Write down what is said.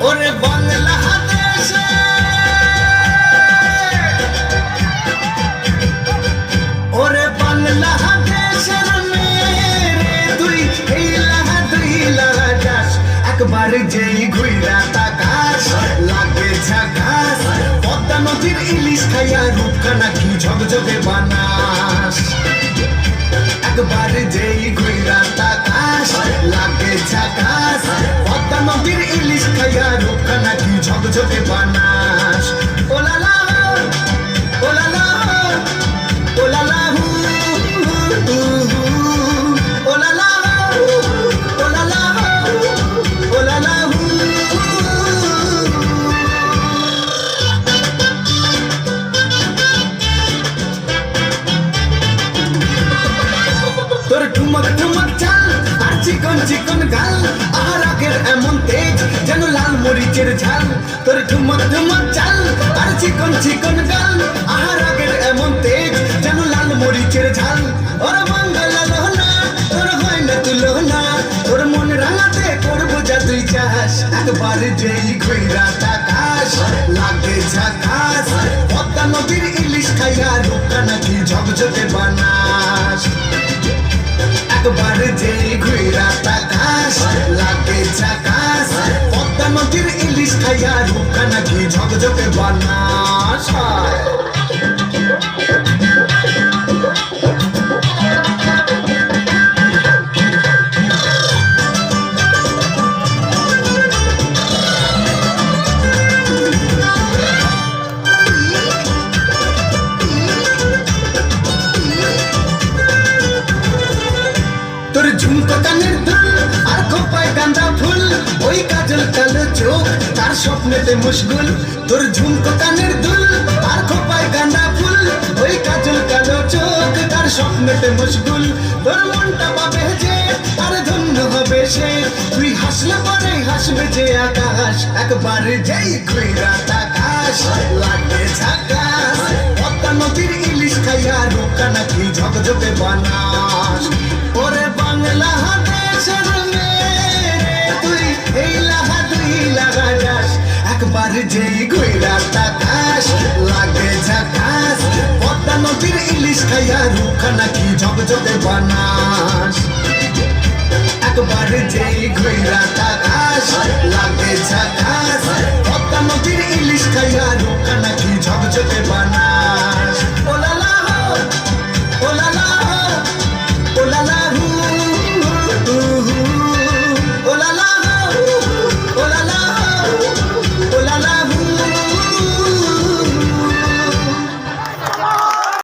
ওরে ওরে বাংলাদেশের মেরে তুই দুই লাহা যাস একবার যেই ঘুইরা তাকাস, লাগে ঝাকাস। নদীর ইলিশ খাইয়া রূপখানা কি ঝকঝকে বানাস। একবার যেই ঘুইরা তাকাস, লাগে ঝাকাস। পদ্মা নদীর ইলিশ খাইয়া রূপখানা কি ঝকঝকে বানাস? ওলালা ওলালা ওলালা তোর ঠুমক ঠুমক চাল আর চিকন চিকন গাল মরিচের ঝাল, তোর ঠুমক ঠুমক চাল, আর চিকন চিকন গাল আর আগের এমন তেজ, যেন লাল মরিচের ঝাল। ওর লোহনা, তোর হয় না তোর মন রাঙাতে যা তুই চাস। একবার যেই লাগে ঝাকাস পদ্মা নদীর ইলিশ খাইয়া রূপটা নাকি ঝকঝকে বানাস। একবার যে খাইয়া রূপকা নাকি ঝকঝকে বানাস তোর দুল আর খোপায় গাঁদা ফুল, ওই কাজল কালো চোখ, তার স্বপ্নেতে মুশগুল তোর ঝুমকো কানের দুল আর খোপায় গাঁদা ফুল, ওই কাজল কালো চোখ, তার স্বপ্নেতে মুশগুল তোর মনটা পাবে যে আর ধন্য হবে সে। তুই হাসলে পরে হাসবে যে আকাশ, একবার যেই খুইরা তাকাশ, লাগে ঝাকাশ। পদ্মা নদীর ইলিশ খাইয়া রোকা নাকি ঝকঝকে বানাস একবার যে ঘুরা তাকাস, লাগে ঝাকাস, পদ্মা নদীর ইলিশ খাইয়া রুখা নাকি ঝকঝকে বানাস। একবার যে তাকাস